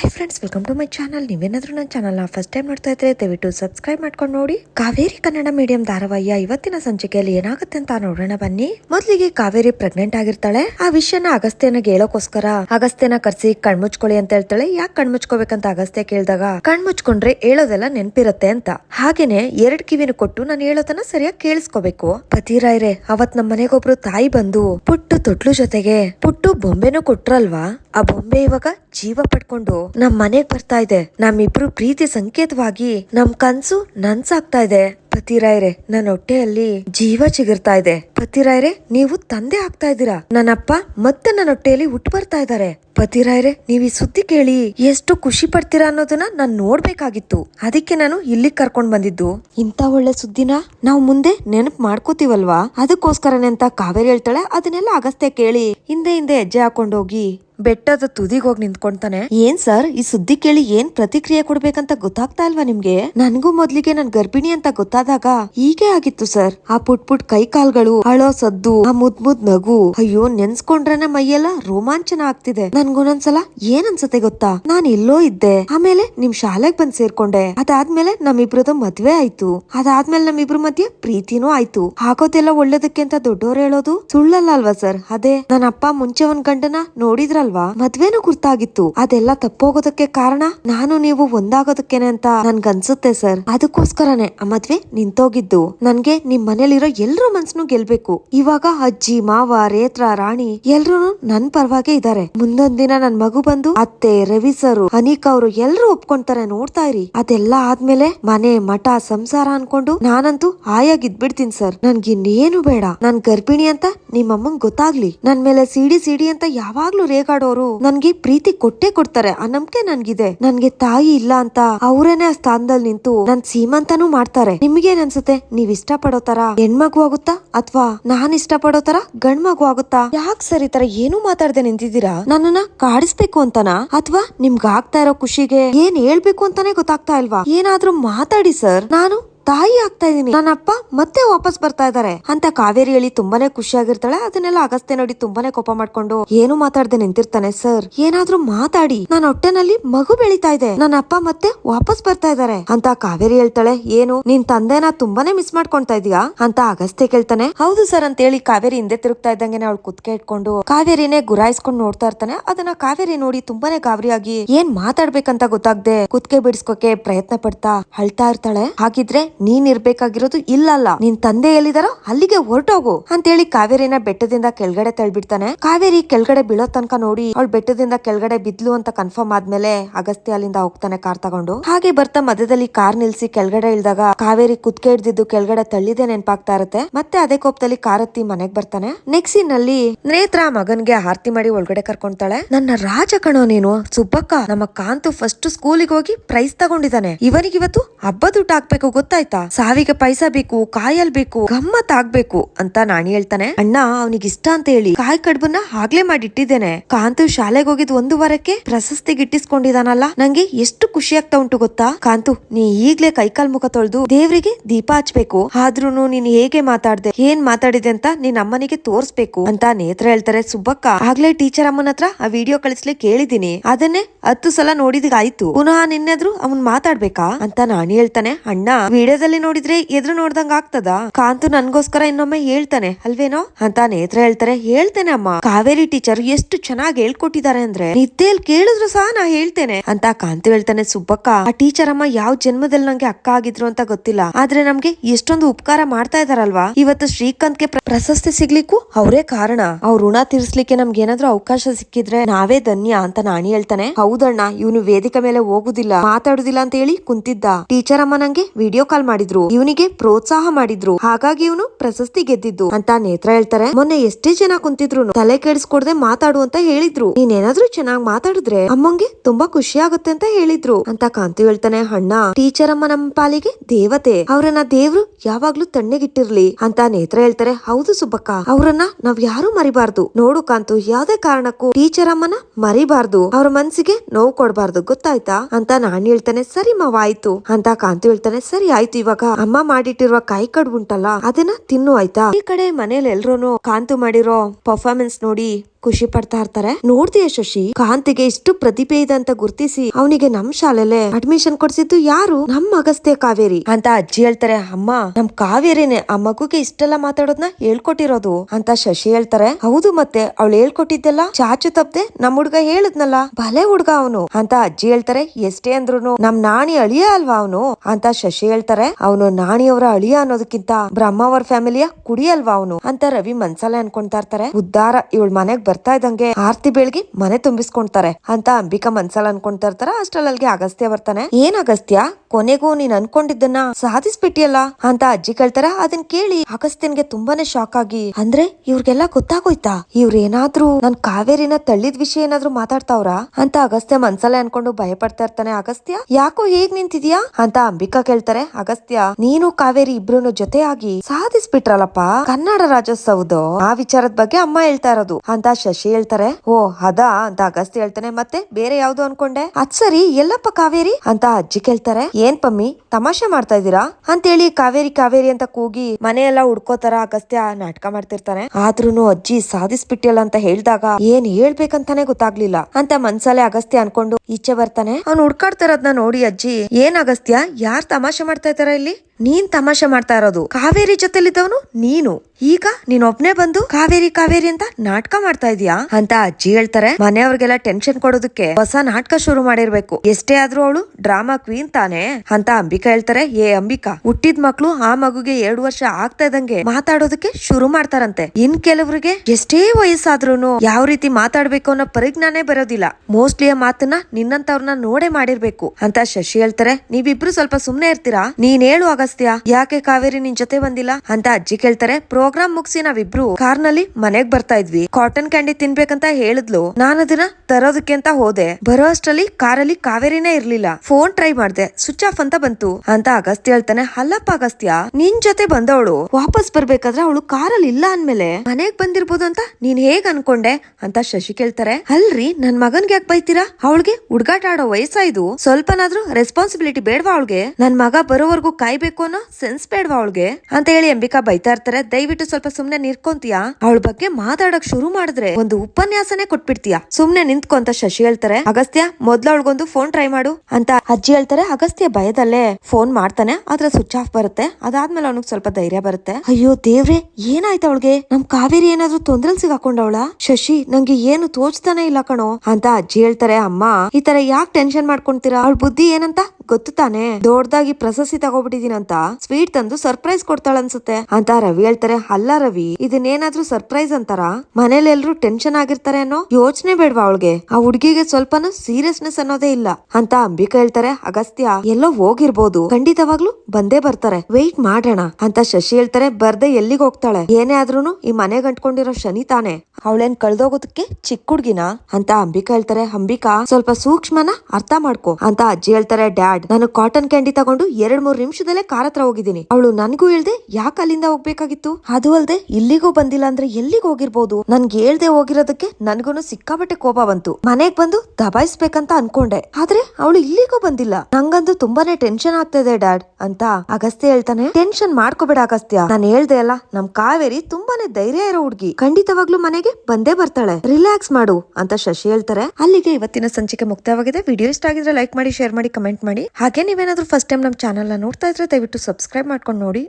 Hi friends welcome to my channel ನೀವೇನಾದ್ರೂ ನನ್ನ ಚಾನಲ್ನ ಫಸ್ಟ್ ಟೈಮ್ ನೋಡ್ತಾ ಇದ್ರೆ ದಯವಿಟ್ಟು ಸಬ್ಸ್ಕ್ರೈಬ್ ಮಾಡ್ಕೊಂಡು ನೋಡಿ. ಕಾವೇರಿ ಕನ್ನಡ ಮೀಡಿಯಂ ಧಾರಾವಾಹಿಯ ಇವತ್ತಿನ ಸಂಚಿಕೆಯಲ್ಲಿ ಏನಾಗುತ್ತೆ ಅಂತ ನೋಡೋಣ ಬನ್ನಿ. ಮೊದಲಿಗೆ ಕಾವೇರಿ ಪ್ರೆಗ್ನೆಂಟ್ ಆಗಿರ್ತಾಳೆ. ಆ ವಿಷಯನ ಅಗಸ್ತ್ಯನಿಗೆ ಹೇಳೋಕೋಸ್ಕರ ಅಗಸ್ತ್ಯನ ಕರ್ಸಿ ಕಣ್ಮುಚ್ಕೊಳ್ಳಿ ಅಂತ ಹೇಳ್ತಾಳೆ. ಯಾಕೆ ಕಣ್ಮುಚ್ಕೋಬೇಕಂತ ಅಗಸ್ತ್ಯ ಕೇಳಿದಾಗ ಕಣ್ಮುಚ್ಕೊಂಡ್ರೆ ಹೇಳೋದೆಲ್ಲ ನೆನ್ಪಿರತ್ತೆ ಅಂತ. ಹಾಗೇನೆ ಎರಡ್ ಕಿವಿನ ಕೊಟ್ಟು ನಾನು ಹೇಳೋದನ್ನ ಸರಿಯಾಗಿ ಕೇಳಿಸ್ಕೋಬೇಕು. ಪತಿರಾಯ್ರೆ ಅವತ್ ನಮ್ಮ ಮನೆಗೊಬ್ರು ತಾಯಿ ಬಂದು ಪುಟ್ಟು ತೊಟ್ಲು ಜೊತೆಗೆ, ಪುಟ್ಟು ಬೊಂಬೆನೂ ಕೊಟ್ರಲ್ವಾ? ಆ ಬೊಂಬೆ ಇವಾಗ ಜೀವ ಪಡ್ಕೊಂಡು ನಮ್ ಮನೆಗ್ ಬರ್ತಾ ಇದೆ. ನಮ್ಮಿಬ್ರು ಪ್ರೀತಿ ಸಂಕೇತವಾಗಿ ನಮ್ ಕನ್ಸು ನನ್ಸಾಗ್ತಾ ಇದೆ. ಪತಿರಾಯ್ರೆ, ನನ್ನ ಹೊಟ್ಟೆಯಲ್ಲಿ ಜೀವ ಚಿಗುರ್ತಾ ಇದೆ. ಪತಿರಾಯ್ರೆ, ನೀವು ತಂದೆ ಆಗ್ತಾ ಇದ್ದೀರಾ? ನನ್ನಪ್ಪ ಮತ್ತೆ ನನ್ನ ಹೊಟ್ಟೆಯಲ್ಲಿ ಹುಟ್ಟು ಬರ್ತಾ ಇದ್ದಾರೆ. ಪತಿರಾಯ್ರೆ, ನೀವ್ ಈ ಸುದ್ದಿ ಕೇಳಿ ಎಷ್ಟು ಖುಷಿ ಪಡ್ತೀರಾ ಅನ್ನೋದನ್ನ ನಾನ್ ನೋಡ್ಬೇಕಾಗಿತ್ತು. ಅದಕ್ಕೆ ನಾನು ಇಲ್ಲಿ ಕರ್ಕೊಂಡ್ ಬಂದಿದ್ದು. ಇಂತ ಒಳ್ಳೆ ಸುದ್ದಿನ ನಾವು ಮುಂದೆ ನೆನಪು ಮಾಡ್ಕೋತೀವಲ್ವಾ? ಅದಕ್ಕೋಸ್ಕರನೇ ಅಂತ ಕಾವೇರಿ ಹೇಳ್ತಾಳೆ, ಅದನ್ನೆಲ್ಲ ಅಗಸ್ತೆ ಕೇಳಿ ಹಿಂದೆ ಹಿಂದೆ ಹೆಜ್ಜೆ ಹಾಕೊಂಡೋಗಿ ಬೆಟ್ಟದ ತುದಿಗ್ ಹೋಗಿ ನಿಂತ್ಕೊಂತಾನೆ. ಏನ್ ಸರ್, ಈ ಸುದ್ದಿ ಕೇಳಿ ಏನ್ ಪ್ರತಿಕ್ರಿಯೆ ಕೊಡ್ಬೇಕಂತ ಗೊತ್ತಾಗ್ತಾ ಇಲ್ವಾ ನಿಮ್ಗೆ? ನನ್ಗೂ ಮೊದ್ಲಿಗೆ ನನ್ ಗರ್ಭಿಣಿ ಅಂತ ಗೊತ್ತಾದಾಗ ಹೀಗೆ ಆಗಿತ್ತು ಸರ್. ಆ ಪುಟ್ ಪುಟ್ ಕೈ ಕಾಲ್ಗಳು ಅಳೋ ಸದ್ದು, ಆ ಮುದ್ ಮುದ್ ನಗು. ಅಯ್ಯೋ, ನೆನ್ಸ್ಕೊಂಡ್ರೇನೆ ಮೈಯೆಲ್ಲ ರೋಮಾಂಚನ ಆಗ್ತಿದೆ. ನನ್ಗೊಂದೊಂದ್ಸಲ ಏನ್ ಅನ್ಸತ್ತೆ ಗೊತ್ತಾ? ನಾನ್ ಎಲ್ಲೋ ಇದ್ದೆ. ಆಮೇಲೆ ನಿಮ್ ಶಾಲೆಗ್ ಬಂದ್ ಸೇರ್ಕೊಂಡೆ. ಅದಾದ್ಮೇಲೆ ನಮ್ಮಿಬ್ರದ ಮದ್ವೆ ಆಯ್ತು. ಅದಾದ್ಮೇಲೆ ನಮ್ಮಿಬ್ರ ಮಧ್ಯೆ ಪ್ರೀತಿನೂ ಆಯ್ತು. ಹಾಕೋದೆಲ್ಲ ಒಳ್ಳೇದಕ್ಕೆ ಅಂತ ದೊಡ್ಡೋರ್ ಹೇಳೋದು ಸುಳ್ಳಲ್ಲ ಅಲ್ವಾ ಸರ್? ಅದೇ ನನ್ನ ಅಪ್ಪ ಮುಂಚೆ ಒಂದ್ ಗಂಡನ ನೋಡಿದ್ರಲ್ವಾ? ಮದ್ವೆನೂ ಗುರ್ತಾಗಿತ್ತು. ಅದೆಲ್ಲ ತಪ್ಪೋಗೋದಕ್ಕೆ ಕಾರಣ ನಾನು ನೀವು ಒಂದಾಗೋದಕ್ಕೇನೆ ಅಂತ ನನ್ಗನ್ಸುತ್ತೆ ಸರ್. ಅದಕ್ಕೋಸ್ಕರನೇ ಆ ಮದ್ವೆ ನಿಂತೋಗಿದ್ದು, ನನ್ಗೆ ನಿಮ್ ಮನೇಲಿರೋ ಎಲ್ರ ಮನ್ಸನ್ನು ಗೆಲ್ಬೇಕು. ಇವಾಗ ಅಜ್ಜಿ, ಮಾವ, ರೇತ್ರ, ರಾಣಿ ಎಲ್ರು ನನ್ ಪರವಾಗೇ ಇದಾರೆ. ಮುಂದೊಂದ್ ದಿನ ನನ್ ಮಗು ಬಂದು ಅತ್ತೆ, ರವಿ ಸರ್, ಅನಿಕಾ ಅವರು ಎಲ್ರು ಒಪ್ಕೊಂತಾರೆ ನೋಡ್ತಾ ಇರಿ. ಅದೆಲ್ಲ ಆದ್ಮೇಲೆ ಮನೆ, ಮಠ, ಸಂಸಾರ ಅನ್ಕೊಂಡು ನಾನಂತೂ ಆಯಾಗಿ ಇದ್ಬಿಡ್ತೀನಿ ಸರ್. ನನ್ಗಿನ್ನೇನು ಬೇಡ. ನಾನ್ ಗರ್ಭಿಣಿ ಅಂತ ನಿಮ್ ಅಮ್ಮಂಗ್ ಗೊತ್ತಾಗ್ಲಿ. ನನ್ ಮೇಲೆ ಸಿಡಿ ಸಿಡಿ ಅಂತ ಯಾವಾಗ್ಲೂ ರೇಗಾಡೋರು ನನ್ಗೆ ಪ್ರೀತಿ ಕೊಟ್ಟೆ ಕೊಡ್ತಾರೆ. ಆ ನನ್ಗಿದೆ. ನನ್ಗೆ ತಾಯಿ ಇಲ್ಲ ಅಂತ ಅವರೇನೆ ಆ ಸ್ಥಾನದಲ್ಲಿ ನಿಂತು ನನ್ ಸೀಮಂತನೂ ಮಾಡ್ತಾರೆ. ನಿಮ್ಗೇನ್ ಅನ್ಸುತ್ತೆ ನೀವ್ ಇಷ್ಟ ಪಡೋ ತರ ಹೆಣ್ಮಗು ಆಗುತ್ತಾ? ಅಥವಾ ನಾನ್ ಇಷ್ಟ ಪಡೋ ತರ ಗಂಡ್ ಮಗು ಆಗುತ್ತಾ? ಯಾಕೆ ಸರ್ ಈ ತರ ಏನು ಮಾತಾಡ್ದೆ ನಿಂತಿದ್ದೀರಾ? ನನ್ನನ್ನ ಕಾಡಿಸ್ಬೇಕು ಅಂತನಾ? ಅಥವಾ ನಿಮ್ಗೆ ಆಗ್ತಾ ಇರೋ ಖುಷಿಗೆ ಏನ್ ಹೇಳ್ಬೇಕು ಅಂತಾನೆ ಗೊತ್ತಾಗ್ತಾ ಇಲ್ವಾ? ಏನಾದ್ರೂ ಮಾತಾಡಿ ಸರ್. ನಾನು ತಾಯಿ ಆಗ್ತಾ ಇದೀನಿ. ನನ್ನ ಅಪ್ಪ ಮತ್ತೆ ವಾಪಸ್ ಬರ್ತಾ ಇದಾರೆ ಅಂತ ಕಾವೇರಿ ಹೇಳಿ ತುಂಬಾನೇ ಖುಷಿಯಾಗಿರ್ತಾಳೆ ಅದನ್ನೆಲ್ಲ ಅಗಸ್ತ್ಯ ನೋಡಿ ತುಂಬಾನೇ ಕೋಪ ಮಾಡ್ಕೊಂಡು, ಏನು ಮಾತಾಡ್ದೆ ನಿಂತಿರ್ತಾನೆ, ಸರ್? ಏನಾದ್ರೂ ಮಾತಾಡಿ. ನನ್ನ ಹೊಟ್ಟೆನಲ್ಲಿ ಮಗು ಬೆಳಿತಾ ಇದೆ. ನನ್ನ ಅಪ್ಪ ಮತ್ತೆ ವಾಪಸ್ ಬರ್ತಾ ಇದಾರೆ ಅಂತ ಕಾವೇರಿ ಹೇಳ್ತಾಳೆ. ಏನು, ನಿನ್ ತಂದೆನ ತುಂಬಾನೇ ಮಿಸ್ ಮಾಡ್ಕೊಂತ ಇದೀಯಾ? ಅಂತ ಅಗಸ್ತೆ ಕೇಳ್ತಾನೆ. ಹೌದು, ಸರ್, ಅಂತ ಹೇಳಿ ಕಾವೇರಿ ಹಿಂದೆ ತಿರುಗ್ತಾ ಇದ್ದಂಗೆ ಅವಳು ಕುತ್ಕೆ ಇಟ್ಕೊಂಡು, ಕಾವೇರಿನೇ ಗುರಾಯಿಸ್ಕೊಂಡು ನೋಡ್ತಾ ಇರ್ತಾನೆ. ಅದನ್ನ ಕಾವೇರಿ ನೋಡಿ ತುಂಬಾನೇ ಗಾಬರಿಯಾಗಿ, ಏನ್ ಮಾತಾಡ್ಬೇಕಂತ ಗೊತ್ತಾಗ್ದೆ? ಕುತ್ಕೆ ಬಿಡಿಸ್ಕೋಕೆ ಪ್ರಯತ್ನ ಪಡ್ತಾ ಅಳ್ತಾ ಇರ್ತಾಳೆ. ಹಾಗಿದ್ರೆ ನೀನ್ ಇರ್ಬೇಕಾಗಿರೋದು ಇಲ್ಲಲ್ಲ. ನಿನ್ ತಂದೆ ಎಲ್ಲಿದಾರೋ ಅಲ್ಲಿಗೆ ಹೊರಟೋಗು. ಅಂತೇಳಿ ಕಾವೇರಿನ ಬೆಟ್ಟದಿಂದ ಕೆಳಗಡೆ ತಳ್ಬಿಡ್ತಾನೆ ಕಾವೇರಿ ಕೆಳಗಡೆ ಬೀಳೋ ತನಕ ನೋಡಿ ಅವಳು ಬೆಟ್ಟದಿಂದ ಕೆಳಗಡೆ ಬಿದ್ಲು ಅಂತ ಕನ್ಫರ್ಮ್ ಆದ್ಮೇಲೆ ಅಗಸ್ತ್ಯ ಅಲ್ಲಿಂದ ಹೋಗ್ತಾನೆ ಕಾರ್ ತಗೊಂಡು. ಹಾಗೆ ಬರ್ತಾ ಮಧ್ಯದಲ್ಲಿ ಕಾರ್ ನಿಲ್ಸಿ ಕೆಳಗಡೆ ಇಳ್ದಾಗ ಕಾವೇರಿ ಕುತ್ಕೆ ಹಿಡ್ದಿದ್ದು ಕೆಳಗಡೆ ತಳ್ಳಿದೆ ನೆನ್ಪಾಗ್ತಾ ಇರುತ್ತೆ. ಮತ್ತೆ ಅದೇ ಕೋಪದಲ್ಲಿ ಕಾರ್ ಹತ್ತಿ ಮನೆಗ್ ಬರ್ತಾನೆ. ನೆಕ್ಸ್ಟ್ ಸೀನ್ ಅಲ್ಲಿ ನೇತ್ರ ಮಗನ್ಗೆ ಆರ್ತಿ ಮಾಡಿ ಒಳಗಡೆ ಕರ್ಕೊಂತಾಳೆ. ನನ್ನ ರಾಜ ಕಣೋ ನೀನು, ಸುಬ್ಬಕ್ಕ. ನಮ್ಮ ಕಾಂತು ಫಸ್ಟ್ ಸ್ಕೂಲಿಗೆ ಹೋಗಿ ಪ್ರೈಸ್ ತಗೊಂಡಿದ್ದಾನೆ. ಇವನಿಗೆ ಇವತ್ತು ಹಬ್ಬದ ಊಟ ಹಾಕ್ಬೇಕು ಗೊತ್ತಾಯ್ತಾ. ಸಾವಿಗೆ ಪೈಸಾ ಬೇಕು ಕಾಯಲ್ ಬೇಕು, ಗಮ್ಮತ್ ಆಗ್ಬೇಕು ಅಂತ ನಾಣಿ ಹೇಳ್ತಾನೆ. ಅಣ್ಣ, ಅವನಿಗೆ ಇಷ್ಟ ಅಂತ ಹೇಳಿ ಕಾಯಿ ಕಡ್ಬನ್ನ ಆಗ್ಲೇ ಮಾಡಿಟ್ಟಿದ್ದೇನೆ. ಕಾಂತು ಶಾಲೆಗೆ ಹೋಗಿದ್ ಒಂದು ವಾರಕ್ಕೆ ಪ್ರಶಸ್ತಿಗೆ ಇಟ್ಟಿಸ್ಕೊಂಡಿದಾನಲ್ಲ, ನಂಗೆ ಎಷ್ಟು ಖುಷಿ ಆಗ್ತಾ ಉಂಟು ಗೊತ್ತಾ? ಕಾಂತು, ನೀ ಈಗ್ಲೇ ಕೈಕಾಲ್ ಮುಖ ತೊಳೆದು ದೇವ್ರಿಗೆ ದೀಪ ಹಚ್ಬೇಕು. ಆದ್ರೂನು ನೀನ್ ಹೇಗೆ ಮಾತಾಡ್ದೆ, ಏನ್ ಮಾತಾಡಿದೆ ಅಂತ ನಿನ್ ಅಮ್ಮನಿಗೆ ತೋರ್ಸ್ಬೇಕು ಅಂತ ನೇತ್ರ ಹೇಳ್ತಾರೆ ಸುಬ್ಬಕ್ಕ. ಆಗ್ಲೇ ಟೀಚರ್ ಅಮ್ಮನ ಹತ್ರ ಆ ವಿಡಿಯೋ ಕಳಿಸ್ಲಿಕ್ಕೆ ಕೇಳಿದೀನಿ ಅದನ್ನೇ ಹತ್ತು ಸಲ ನೋಡಿದಾಗ ಆಯ್ತು. ಪುನಃ ನಿನ್ನೆದ್ರು ಅವನ್ ಮಾತಾಡ್ಬೇಕಾ? ಅಂತ ನಾನು ಹೇಳ್ತಾನೆ. ಅಣ್ಣ, ವಿಡಿಯೋದಲ್ಲಿ ನೋಡಿದ್ರೆ ಎದುರು ನೋಡ್ದಂಗ ಆಗ್ತದ? ಕಾಂತು ನನ್ಗೋಸ್ಕರ ಇನ್ನೊಮ್ಮೆ ಹೇಳ್ತಾನೆ, ಅಲ್ವೇನೋ? ಅಂತ ನೇತ್ರ ಹೇಳ್ತಾರೆ, ಹೇಳ್ತೇನೆ ಅಮ್ಮ. ಕಾವೇರಿ ಟೀಚರ್ ಎಷ್ಟು ಚೆನ್ನಾಗಿ ಹೇಳ್ಕೊಟ್ಟಿದ್ದಾರೆ ಅಂದ್ರೆ ನಿದ್ದೆಯಲ್ಲಿ ಕೇಳಿದ್ರು ಸಹ ನಾ ಹೇಳ್ತೇನೆ ಅಂತ ಕಾಂತು ಹೇಳ್ತಾನೆ ಸುಬ್ಬಕ್ಕ. ಆ ಟೀಚರ್ ಅಮ್ಮ ಯಾವ ಜನ್ಮದಲ್ಲಿ ನಂಗೆ ಅಕ್ಕ ಆಗಿದ್ರು ಅಂತ ಗೊತ್ತಿಲ್ಲ. ಆದ್ರೆ ನಮ್ಗೆ ಎಷ್ಟೊಂದು ಉಪಕಾರ ಮಾಡ್ತಾ ಇದಾರಲ್ವಾ ಇವತ್ತು ಶ್ರೀಕಾಂತ್ಗೆ ಪ್ರಶಸ್ತಿ ಸಿಗ್ಲಿಕ್ಕೂ ಅವರೇ ಕಾರಣ. ಅವ್ರ ಋಣ ತೀರ್ಸ್ಲಿಕ್ಕೆ ನಮ್ಗೆ ಏನಾದ್ರು ಅವಕಾಶ ಸಿಕ್ಕಿದ್ರೆ ನಾವೇ ಧನ್ಯ ಅಂತ ನಾಣಿ ಹೇಳ್ತಾನೆ. ಹೌದಣ್ಣ, ಇವನು ವೇದಿಕೆ ಮೇಲೆ ಹೋಗುದಿಲ್ಲ, ಮಾತಾಡುದಿಲ್ಲ ಅಂತ ಹೇಳಿ ಕುಂತಿದ್ದ. ಟೀಚರ್ ಅಮ್ಮ ನಂಗೆ ವಿಡಿಯೋ ಕಾಲ್ ಮಾಡಿದ್ರು. ಇವನಿಗೆ ಪ್ರೋತ್ಸಾಹ ಮಾಡಿದ್ರು. ಹಾಗಾಗಿ ಇವನು ಪ್ರಶಸ್ತಿ ಗೆದ್ದಿದ್ದು. ಅಂತ ನೇತ್ರ ಹೇಳ್ತಾರೆ. ಮೊನ್ನೆ ಎಷ್ಟೇ ಜನ ಕುಂತಿದ್ರು ತಲೆ ಕೆಡಿಸ್ಕೊಡ್ದೆ ಮಾತಾಡು ಅಂತ ಹೇಳಿದ್ರು. ನೀನೇನಾದ್ರೂ ಚೆನ್ನಾಗ್ ಮಾತಾಡಿದ್ರೆ ಅಮ್ಮಂಗೆ ತುಂಬಾ ಖುಷಿ ಆಗುತ್ತೆ ಅಂತ ಹೇಳಿದ್ರು. ಅಂತ ಕಾಂತು ಹೇಳ್ತಾನೆ, ಅಣ್ಣ ಟೀಚರ್ ಅಮ್ಮ ನಮ್ಮ ಪಾಲಿಗೆ ದೇವತೆ. ಅವ್ರನ್ನ ದೇವ್ರು ಯಾವಾಗ್ಲೂ ತಣ್ಣಗಿಟ್ಟಿರ್ಲಿ. ಅಂತ ನೇತ್ರ ಹೇಳ್ತಾರೆ, ಹೌದು ಸುಬ್ಬಕ್ಕ. ಅವ್ರನ್ನ ನಾವ್ ಯಾರು ಮರಿಬಾರ್ದು. ನೋಡು ಕಾಂತು, ಯಾವ್ದೇ ಕಾರಣಕ್ಕೂ ಟೀಚರ್ ಅಮ್ಮನ ಮರಿಬಾರ್ದು. ಅವ್ರ ಮನ್ಸಿಗೆ ನೋವು ಕೊಡ್ಬಾರ್ದು. ಗೊತ್ತಾಯ್ತಾ? ಅಂತ ನಾನ್ ಹೇಳ್ತಾನೆ, ಸರಿ ಮಾವ, ಆಯ್ತು. ಅಂತ ಕಾಂತು ಹೇಳ್ತಾನೆ, ಸರಿ, ಆಯ್ತು. ಇವಾಗ. ಅಮ್ಮ ಮಾಡಿಟ್ಟಿರುವ ಕಾಯಿ ಕಡ್ಬು ಉಂಟಲ್ಲ, ಅದನ್ನ ತಿನ್ನು ಆಯ್ತಾ? ಈ ಕಡೆ ಮನೇಲಿ ಎಲ್ರೂ ಕಾಂತು ಮಾಡಿರೋ ಪರ್ಫಾರ್ಮೆನ್ಸ್ ನೋಡಿ ಖುಷಿ ಪಡ್ತಾ ಇರ್ತಾರೆ. ನೋಡ್ತೀಯ ಶಶಿ? ಕಾಂತಿಗೆ ಇಷ್ಟು ಪ್ರತಿಭೆ ಇದೆ ಅಂತ ಗುರ್ತಿಸಿ ಅವನಿಗೆ ನಮ್ ಶಾಲೆಲೆ ಅಡ್ಮಿಷನ್ ಕೊಡ್ಸಿದ್ದು ಯಾರು? ನಮ್ ಅಗಸ್ತ್ಯ ಕಾವೇರಿ. ಅಂತ ಅಜ್ಜಿ ಹೇಳ್ತಾರೆ, ಅಮ್ಮ, ನಮ್ ಕಾವೇರಿನೇ ಆ ಮಗುಗೆ ಇಷ್ಟೆಲ್ಲ ಮಾತಾಡೋದ್ನ ಹೇಳ್ಕೊಟ್ಟಿರೋದು. ಅಂತ ಶಶಿ ಹೇಳ್ತಾರೆ, ಹೌದು ಮತ್ತೆ, ಅವಳು ಹೇಳ್ಕೊಟ್ಟಿದ್ದೆಲ್ಲ ಚಾಚು ತಪ್ಪದೆ ನಮ್ ಹುಡ್ಗ ಹೇಳದ್ನಲ್ಲ ಭಲೆ ಹುಡ್ಗ ಅವನು. ಅಂತ ಅಜ್ಜಿ ಹೇಳ್ತಾರೆ, ಎಷ್ಟೇ ಅಂದ್ರು ನಮ್ ನಾಣಿ ಅಳಿಯ ಅಲ್ವಾ ಅವನು? ಅಂತ ಶಶಿ ಹೇಳ್ತಾರೆ, ಅವನು ನಾಣಿಯವರ ಅಳಿಯ ಅನ್ನೋದಕ್ಕಿಂತ ಬ್ರಹ್ಮಾವರ್ ಫ್ಯಾಮಿಲಿಯ ಕುಡಿ ಅಲ್ವಾ ಅವನು? ಅಂತ ರವಿ ಮನ್ಸಲ್ಲೇ ಅನ್ಕೊಂತ ಇರ್ತಾರೆ. ಉದ್ದಾರ, ಇವಳ ಮನೆಗ್ ಬರ್ತಾ ಇದ್ದಂಗೆ ಆರ್ತಿ ಬೆಳಗಿ ಮನೆ ತುಂಬಿಸ್ಕೊಂತಾರೆ ಅಂತ ಅಂಬಿಕಾ ಮನ್ಸಲ್ಲ ಅನ್ಕೊಂತಾ ಇರ್ತಾರ. ಅಷ್ಟ್ರಲ್ಲಿ ಅಗಸ್ತ್ಯ ಬರ್ತಾನೆ. ಏನ್ ಅಗಸ್ತ್ಯ? ಕೊನೆಗೂ ನೀನ್ ಅನ್ಕೊಂಡಿದ್ದನ್ನ ಸಾಧಿಸ್ಬಿಟ್ಟಿಯಲ್ಲ ಅಂತ ಅಜ್ಜಿ ಕೇಳ್ತಾರ. ಅದನ್ ಕೇಳಿ ಅಗಸ್ತ್ಯನ್ಗೆ ತುಂಬಾನೇ ಶಾಕ್ ಆಗಿ, ಅಂದ್ರೆ ಇವ್ರಿಗೆಲ್ಲ ಗೊತ್ತಾಗೋಯ್ತಾ? ಇವ್ರೇನಾದ್ರೂ ನನ್ ಕಾವೇರಿನ ತಳ್ಳಿದ ವಿಷಯ ಏನಾದ್ರೂ ಮಾತಾಡ್ತಾವ್ರಾ? ಅಂತ ಅಗಸ್ತ್ಯ ಮನ್ಸಲ್ಲೇ ಅನ್ಕೊಂಡು ಭಯ ಪಡ್ತಾ ಇರ್ತಾನೆ. ಅಗಸ್ತ್ಯ, ಯಾಕೋ ಹೇಗ್ ನಿಂತಿದ್ಯಾ? ಅಂತ ಅಂಬಿಕಾ ಕೇಳ್ತಾರೆ. ಅಗಸ್ತ್ಯ, ನೀನು ಕಾವೇರಿ ಇಬ್ರು ಜೊತೆಯಾಗಿ ಸಾಧಿಸ್ಬಿಟ್ರಲ್ಲಪ್ಪ. ಕನ್ನಡ ರಾಜ್ಯೋತ್ಸವದ ಆ ವಿಚಾರದ ಬಗ್ಗೆ ಅಮ್ಮ ಹೇಳ್ತಾ ಇರೋದು ಅಂತ ಶಶಿ ಹೇಳ್ತಾರೆ, ಓ ಅದಾ ಅಂತ ಅಗಸ್ತ್ಯ ಹೇಳ್ತಾನೆ, ಮತ್ತೆ ಬೇರೆ ಯಾವ್ದು ಅನ್ಕೊಂಡೆ? ಅದ್ ಸರಿ, ಎಲ್ಲಪ್ಪ ಕಾವೇರಿ? ಅಂತ ಅಜ್ಜಿ ಕೇಳ್ತಾರೆ, ಏನ್ ಪಮ್ಮಿ, ತಮಾಷೆ ಮಾಡ್ತಾ ಇದೀರಾ ಅಂತೇಳಿ ಕಾವೇರಿ ಕಾವೇರಿ ಅಂತ ಕೂಗಿ ಮನೆಯೆಲ್ಲ ಹುಡ್ಕೋತಾರ ಅಗಸ್ತ್ಯ ನಾಟಕ ಮಾಡ್ತಿರ್ತಾನೆ. ಆದ್ರೂನು ಅಜ್ಜಿ ಸಾಧಿಸ್ಬಿಟ್ಟಿಯಲ್ಲ ಅಂತ ಹೇಳ್ದಾಗ ಏನ್ ಹೇಳ್ಬೇಕಂತಾನೆ ಗೊತ್ತಾಗ್ಲಿಲ್ಲ. ಅಂತ ಮನ್ಸಲ್ಲೇ ಅಗಸ್ತ್ಯ ಅನ್ಕೊಂಡು ಈಚೆ ಬರ್ತಾನೆ. ಅವ್ನು ಹುಡ್ಕಾಡ್ತಾ ಇರೋದ್ನ ನೋಡಿ ಅಜ್ಜಿ, ಏನ್ ಅಗಸ್ತ್ಯ, ಯಾರ್ ತಮಾಷೆ ಮಾಡ್ತಾ ಇದಾರ ಇಲ್ಲಿ? ನೀನ್ ತಮಾಷೆ ಮಾಡ್ತಾ ಇರೋದು, ಕಾವೇರಿ ಜೊತೆಲಿದ್ದವನು ನೀನು. ಈಗ ನೀನ್ ಒಬ್ನೇ ಬಂದು ಕಾವೇರಿ ಕಾವೇರಿ ಅಂತ ನಾಟಕ ಮಾಡ್ತಾ ಇದೀಯಾ? ಅಂತ ಅಜ್ಜಿ ಹೇಳ್ತಾರೆ. ಮನೆಯವ್ರಿಗೆಲ್ಲ ಟೆನ್ಷನ್ ಕೊಡೋದಕ್ಕೆ ಹೊಸ ನಾಟಕ ಶುರು ಮಾಡಿರ್ಬೇಕು. ಎಷ್ಟೇ ಆದ್ರೂ ಅವಳು ಡ್ರಾಮಾ ಕ್ವೀನ್ ತಾನೆ ಅಂತ ಅಂಬಿಕಾ ಹೇಳ್ತಾರೆ. ಏ ಅಂಬಿಕಾ, ಹುಟ್ಟಿದ ಮಕ್ಳು ಆ ಮಗುಗೆ ಎರಡು ವರ್ಷ ಆಗ್ತಾ ಇದ್ದಂಗೆ ಮಾತಾಡೋದಕ್ಕೆ ಶುರು ಮಾಡ್ತಾರಂತೆ. ಇನ್ ಕೆಲವ್ರಿಗೆ ಎಷ್ಟೇ ವಯಸ್ಸಾದ್ರೂನು ಯಾವ ರೀತಿ ಮಾತಾಡ್ಬೇಕು ಅನ್ನೋ ಪರಿಜ್ಞಾನೇ ಬರೋದಿಲ್ಲ. ಮೋಸ್ಟ್ಲಿ ಆ ಮಾತನ್ನ ನಿನ್ನಂತವ್ರನ್ನ ನೋಡೇ ಮಾಡಿರ್ಬೇಕು ಅಂತ ಶಶಿ ಹೇಳ್ತಾರೆ. ನೀವಿಬ್ರು ಸ್ವಲ್ಪ ಸುಮ್ನೆ ಇರ್ತೀರಾ? ನೀನ್ ಹೇಳು ಅಗಸ್ತ್ಯ, ಯಾಕೆ ಕಾವೇರಿ ನಿನ್ ಜೊತೆ ಬಂದಿಲ್ಲ? ಅಂತ ಅಜ್ಜಿ ಕೇಳ್ತಾರೆ. ಪ್ರೋಗ್ರಾಮ್ ಮುಗಿಸಿ ನಾವಿಬ್ರು ಕಾರ್ನಲ್ಲಿ ಮನೆಗ್ ಬರ್ತಾ ಇದ್ವಿ. ಕಾಟನ್ ಕ್ಯಾಂಡಿ ತಿನ್ಬೇಕಂತ ಹೇಳಿದ್ಲು. ನಾನು ಅದನ್ನ ತರೋದಕ್ಕೆ ಅಂತ ಹೋದೆ. ಬರೋ ಅಷ್ಟ್ರಲ್ಲಿ ಕಾರಲ್ಲಿ ಕಾವೇರಿನೇ ಇರ್ಲಿಲ್ಲ. ಫೋನ್ ಟ್ರೈ ಮಾಡ್ದೆ. ಸ್ವಿಚ್ ಆಫ್ ಅಂತ ಬಂತು. ಅಂತ ಅಗಸ್ತ್ಯ ಹೇಳ್ತಾನೆ, ಅಲ್ಲಪ್ಪ ಅಗಸ್ತ್ಯ ನಿನ್ ಜೊತೆ ಬಂದವಳು. ವಾಪಸ್ ಬರ್ಬೇಕಾದ್ರೆ ಅವಳು ಕಾರಲ್ಲಿ ಇಲ್ಲ ಅಂದ್ಮೇಲೆ ಮನೆಗ್ ಬಂದಿರ್ಬೋದು ಅಂತ ನೀನ್ ಹೇಗ್ ಅನ್ಕೊಂಡೆ? ಅಂತ ಶಶಿ ಕೇಳ್ತಾರೆ. ಅಲ್ರಿ, ನನ್ ಮಗನ್ಗೆ ಯಾಕೆ ಬೈತೀರಾ? ಅವಳಿಗೆ ಹುಡ್ಗಾಟ ಆಡೋ ವಯಸ್ಸಾಯ್ದು. ಸ್ವಲ್ಪನಾದ್ರೂ ರೆಸ್ಪಾನ್ಸಿಬಿಲಿಟಿ ಬೇಡವಾ ಅವಳಿಗೆ? ನನ್ ಮಗ ಬರೋವರೆಗೂ ಕಾಯ್ಬೇಕು ಅನ್ನೋ ಸೆನ್ಸ್ ಬೇಡವಾ ಅವಳಿಗೆ? ಅಂತ ಹೇಳಿ ಅಂಬಿಕಾ ಬೈತಾ ಇರ್ತಾರೆ. ದಯವಿಟ್ಟು ಸ್ವಲ್ಪ ಸುಮ್ನೆ ನಿರ್ಕೊಂತೀಯಾ ಅವಳ ಬಗ್ಗೆ ಮಾತಾಡಕ್ ಶುರು ಮಾಡಿದ್ರೆ ಒಂದು ಉಪನ್ಯಾಸನೇ ಕೊಟ್ಬಿಡ್ತೀಯ? ಸುಮ್ನೆ ನಿಂತ್ಕೊಂತ ಶಶಿ ಹೇಳ್ತಾರೆ, ಅಗಸ್ತ್ಯ, ಮೊದ್ಲ ಅವಳಗೊಂದು ಫೋನ್ ಟ್ರೈ ಮಾಡು ಅಂತ ಅಜ್ಜಿ ಹೇಳ್ತಾರೆ. ಅಗಸ್ತ್ಯ ಭಯದಲ್ಲೇ ಫೋನ್ ಮಾಡ್ತಾನೆ, ಆದ್ರೆ ಸ್ವಿಚ್ ಆಫ್ ಬರುತ್ತೆ. ಅದಾದ್ಮೇಲೆ ಅವನಿಗೆ ಸ್ವಲ್ಪ ಧೈರ್ಯ ಬರುತ್ತೆ. ಅಯ್ಯೋ ದೇವ್ರೆ, ಏನಾಯ್ತು ಅವಳಿಗೆ? ನಮ್ ಕಾವೇರಿ ಏನಾದ್ರೂ ತೊಂದ್ರೆ ಸಿಗಾಕೊಂಡವಳ ಶಶಿ, ನಂಗೆ ಏನು ತೋಚ್ತಾನೆ ಇಲ್ಲ ಕಣೋ ಅಂತ ಅಜ್ಜಿ ಹೇಳ್ತಾರೆ. ಅಮ್ಮ, ಈ ತರ ಯಾಕೆ ಟೆನ್ಷನ್ ಮಾಡ್ಕೊಂತೀರಾ? ಅವಳ ಬುದ್ಧಿ ಏನಂತ? ಗೊತ್ತು ತಾನೆ ದೊಡ್ಡದಾಗಿ ಪ್ರಶಸ್ತಿ ತಗೋಬಿಟ್ಟಿದೀನಂತ. ಸ್ವೀಟ್ ತಂದು ಸರ್ಪ್ರೈಸ್ ಕೊಡ್ತಾಳ ಅನ್ಸುತ್ತೆ ಅಂತ ರವಿ ಹೇಳ್ತಾರೆ. ಅಲ್ಲ ರವಿ, ಇದನ್ನೇನಾದ್ರೂ ಸರ್ಪ್ರೈಸ್ ಅಂತಾರ? ಮನೇಲಿ ಎಲ್ರು ಟೆನ್ಷನ್ ಆಗಿರ್ತಾರೆ ಅನ್ನೋ ಯೋಚನೆ ಬೇಡ್ವಾ ಅವಳಿಗೆ? ಆ ಹುಡುಗಿಗೆ ಸ್ವಲ್ಪನೂ ಸೀರಿಯಸ್ನೆಸ್ ಅನ್ನೋದೇ ಇಲ್ಲ. ಅಂತ ಅಂಬಿಕಾ ಹೇಳ್ತಾರೆ, ಅಗಸ್ತ್ಯ, ಎಲ್ಲೋ ಹೋಗಿರ್ಬೋದು. ಖಂಡಿತವಾಗ್ಲೂ ಬಂದೇ ಬರ್ತಾರೆ. ವೆಯ್ಟ್ ಮಾಡೋಣ ಅಂತ ಶಶಿ ಹೇಳ್ತಾರೆ, ಬರ್ದೆ ಎಲ್ಲಿಗೆ ಹೋಗ್ತಾಳೆ? ಏನೇ ಆದ್ರೂನು ಈ ಮನೆ ಗಂಟ್ಕೊಂಡಿರೋ ಶನಿ ತಾನೆ. ಅವಳೇನ್ ಕಳ್ದೋಗೋದಕ್ಕೆ ಚಿಕ್ಕ ಹುಡ್ಗಿನ? ಅಂತ ಅಂಬಿಕಾ ಹೇಳ್ತಾರೆ, ಅಂಬಿಕಾ, ಸ್ವಲ್ಪ ಸೂಕ್ಷ್ಮನ ಅರ್ಥ ಮಾಡ್ಕೊ ಅಂತ ಅಜ್ಜಿ ಹೇಳ್ತಾರೆ ಡ್ಯಾಡ್ ನಾನು ಕಾಟನ್ ಕ್ಯಾಂಡಿ ತಗೊಂಡು ಎರಡ್ ಮೂರ್ ನಿಮಿಷದಲ್ಲೇ ಕಾರ್ ಹತ್ರ ಹೋಗಿದ್ದೀನಿ. ಅವಳು ನನ್ಗೂ ಇಳ್ದೆ ಯಾಕೆ ಅಲ್ಲಿಂದ ಹೋಗ್ಬೇಕಾಗಿತ್ತು? ಅದು ಅಲ್ದೆ ಇಲ್ಲಿಗೂ ಬಂದಿಲ್ಲ ಅಂದ್ರೆ ಎಲ್ಲಿಗೆ ಹೋಗಿರ್ಬೋದು? ನನ್ಗೆ ಹೇಳ್ದೆ ಹೋಗಿರೋದಕ್ಕೆ ನನ್ಗೂನು ಸಿಕ್ಕಾಬಟ್ಟೆ ಕೋಪ ಬಂತು. ಮನೆಗ್ ಬಂದು ದಬಾಯಿಸ್ಬೇಕಂತ ಅನ್ಕೊಂಡೆ. ಆದ್ರೆ ಅವಳು ಇಲ್ಲಿಗೂ ಬಂದಿಲ್ಲ. ನಂಗಂತೂ ತುಂಬಾನೇ ಟೆನ್ಷನ್ ಆಗ್ತಾ ಇದೆ ಡ್ಯಾಡ್ ಅಂತ ಅಗಸ್ತ್ಯ ಹೇಳ್ತಾನೆ. ಟೆನ್ಷನ್ ಮಾಡ್ಕೋಬೇಡ ಅಗಸ್ತ್ಯ. ನಾನು ಹೇಳ್ದೆ ಅಲ್ಲ, ನಮ್ ಕಾವೇರಿ ತುಂಬಾನೇ ಧೈರ್ಯ ಇರೋ ಹುಡ್ಗಿ. ಖಂಡಿತವಾಗ್ಲೂ ಮನೆಗೆ ಬಂದೇ ಬರ್ತಾಳೆ. ರಿಲ್ಯಾಕ್ಸ್ ಮಾಡು ಅಂತ ಶಶಿ ಹೇಳ್ತಾರೆ. ಅಲ್ಲಿಗೆ ಇವತ್ತಿನ ಸಂಚಿಕೆ ಮುಕ್ತವಾಗಿದೆ. ವಿಡಿಯೋ ಇಷ್ಟ ಆಗಿದ್ರೆ ಲೈಕ್ ಮಾಡಿ, ಶೇರ್ ಮಾಡಿ, ಕಮೆಂಟ್ ಮಾಡಿ. ಹಾಗೆ ನೀವೇನಾದ್ರೂ ಫಸ್ಟ್ ಟೈಮ್ ನಮ್ಮ ಚಾನಲ್ ನೋಡ್ತಾ ಇದ್ರೆ ದಯವಿಟ್ಟು ಸಬ್ಸ್ಕ್ರೈಬ್ ಮಾಡ್ಕೊಂಡು ನೋಡಿ.